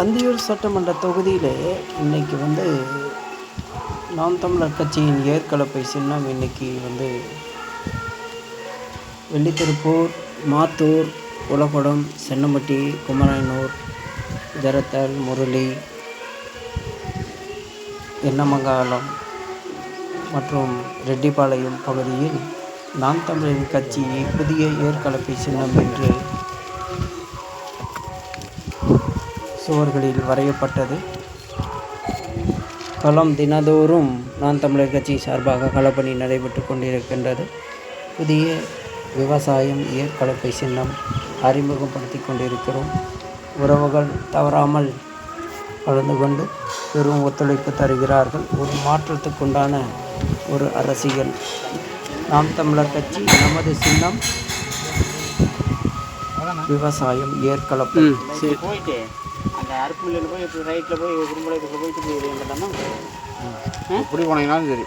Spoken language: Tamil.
பந்தியூர் சட்டமன்ற தொகுதியில் இன்னைக்கு வந்து நாம் தமிழர் கட்சியின் ஏற்கலப்பை சின்னம் இன்னைக்கு வந்து வெள்ளித்திருப்பூர் மாத்தூர் உலகடம் சென்னம்பட்டி குமரனூர் ஜரத்தல் முரளி எண்ணமங்காலம் மற்றும் ரெட்டிப்பாளையம் பகுதியில் நாம் தமிழரின் கட்சி புதிய ஏற்கலப்பை சின்னம் என்று சுவர்களில் வரையப்பட்டது. களம் தினதோறும் நான் தமிழர் கட்சி சார்பாக களப்பணி நடைபெற்று கொண்டிருக்கின்றது. புதிய விவசாயம் ஏற்கலப்பை சின்னம் அறிமுகப்படுத்தி கொண்டிருக்கிறோம். உறவுகள் தவறாமல் கலந்து கொண்டு பெரும் ஒத்துழைப்பு தருகிறார்கள். ஒரு மாற்றத்துக்குண்டான ஒரு அரசியல். நாம் தமிழர் கட்சி நமது சின்னம் விவசாயம் ஏற்கலப்பை போயிட்டு அந்த அறுப்பு போய் இப்போ ரைட்டில் போய் குறும்பலைக்கு போயிட்டு போய் வந்துட்டோம்னா எப்படி போனீங்கன்னாலும் சரி.